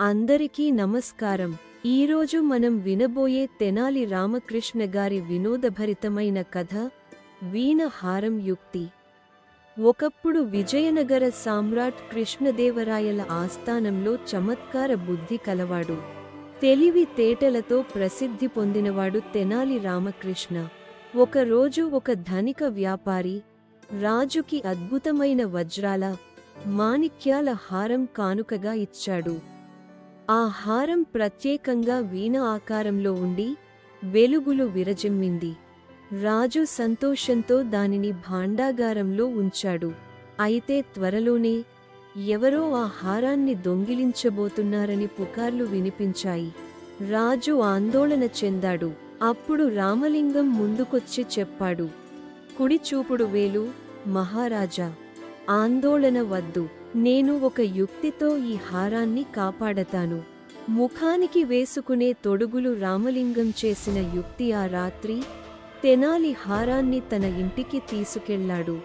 అందరికీ నమస్కారం. ఈరోజు మనం వినబోయే తెనాలి రామకృష్ణ గారి వినోదభరితమైన కథ వీణ హారం యుక్తి. ఒకప్పుడు విజయనగర సామ్రాట్ కృష్ణదేవరాయల ఆస్థానంలో చమత్కార బుద్ధి కలవాడు. తెలివి తేటలతో ప్రసిద్ధి పొందినవాడు తెనాలి రామకృష్ణ. ఒకరోజు ఒక ధనిక వ్యాపారి రాజుకి అద్భుతమైన వజ్రాల మాణిక్యాల హారం కానుకగా ఇచ్చాడు. ఆ హారం ప్రత్యేకంగా వీణ ఆకారంలో ఉండి వెలుగులు విరజిమ్మింది. రాజు సంతోషంతో దానిని భాండాగారంలో ఉంచాడు. అయితే త్వరలోనే ఎవరో ఆ హారాన్ని దొంగిలించబోతున్నారని పుకార్లు వినిపించాయి. రాజు ఆందోళన చెందాడు. అప్పుడు రామలింగం ముందుకొచ్చి చెప్పాడు. కుడిచూపుడు వేలు మహారాజా! ఆందోళన వద్దు. నేను ఒక యుక్తితో ఈ హారాన్ని కాపాడతాను. ముఖానికి వేసుకునే తొడుగులు రామలింగం చేసిన యుక్తి ఆ రాత్రి తెనాలి హారాన్ని తన ఇంటికి తీసుకెళ్ళాడు.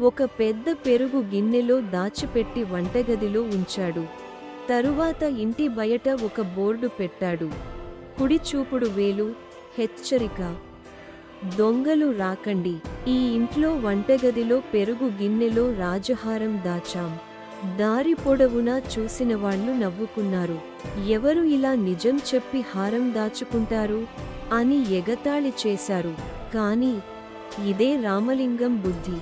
ఒక పెద్ద పెరుగు గిన్నెలో దాచిపెట్టి వంటగదిలో ఉంచాడు. తరువాత ఇంటి బయట ఒక బోర్డు పెట్టాడు. కుడిచూపుడు వేలు హెచ్చరిక దొంగలు రాకండి. ఈ ఇంట్లో వంటగదిలో పెరుగు గిన్నెలో రాజహారం దాచాం. దారి పొడవునా చూసిన వాళ్ళు నవ్వుకున్నారు. ఎవరు ఇలా నిజం చెప్పి హారం దాచుకుంటారు? అని ఎగతాళి చేశారు. కాని ఇదే రామలింగం బుద్ధి.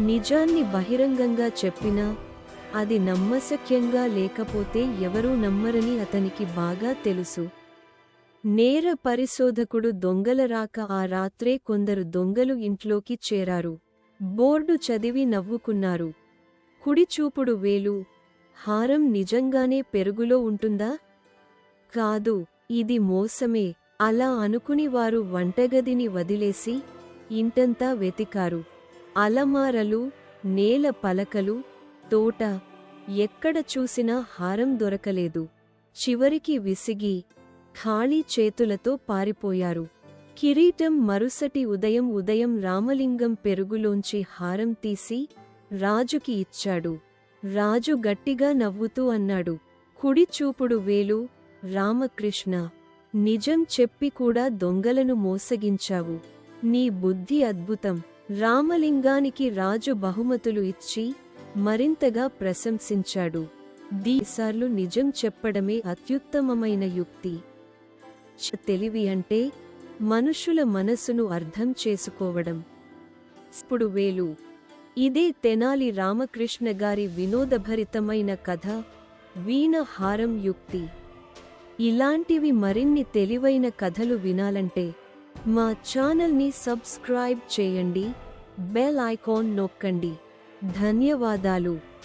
నిజాన్ని బహిరంగంగా చెప్పినా అది నమ్మశక్యంగా లేకపోతే ఎవరూ నమ్మరని అతనికి బాగా తెలుసు. నేర పరిశోధకుడు దొంగల రాక ఆ రాత్రే కొందరు దొంగలు ఇంట్లోకి చేరారు. బోర్డు చదివి నవ్వుకున్నారు. కుడిచూపుడు వేలు హారం నిజంగానే పెరుగులో ఉంటుందా? కాదు ఇది మోసమే అలా అనుకుని వారు వంటగదిని వదిలేసి ఇంటంతా వెతికారు. అలమారలు నేల పలకలు తోట ఎక్కడ చూసినా హారం దొరకలేదు. చివరికి విసిగి ఖాళీ చేతులతో పారిపోయారు. కిరీటం మరుసటి ఉదయం ఉదయం రామలింగం పెరుగులోంచి హారం తీసి రాజుకి ఇచ్చాడు. రాజు గట్టిగా నవ్వుతూ అన్నాడు కుడి చూపుడు వేలు రామకృష్ణ! నిజం చెప్పి కూడా దొంగలను మోసగించావు. నీ బుద్ధి అద్భుతం. రామలింగానికి రాజు బహుమతులు ఇచ్చి మరింతగా ప్రశంసించాడు. దీసార్లు నిజం చెప్పడమే అత్యుత్తమమైన యుక్తి. తెలివి అంటే మనుషుల మనసును అర్థం చేసుకోవడం. ఇప్పుడు వేలు ఇదే తెనాలి రామకృష్ణ గారి వినోదభరితమైన కథ వీణ హారం యుక్తి. ఇలాంటివి మరిన్ని తెలివైన కథలు వినాలంటే మా ఛానల్ని సబ్స్క్రైబ్ చేయండి బెల్ ఐకాన్ నొక్కండి. ధన్యవాదాలు.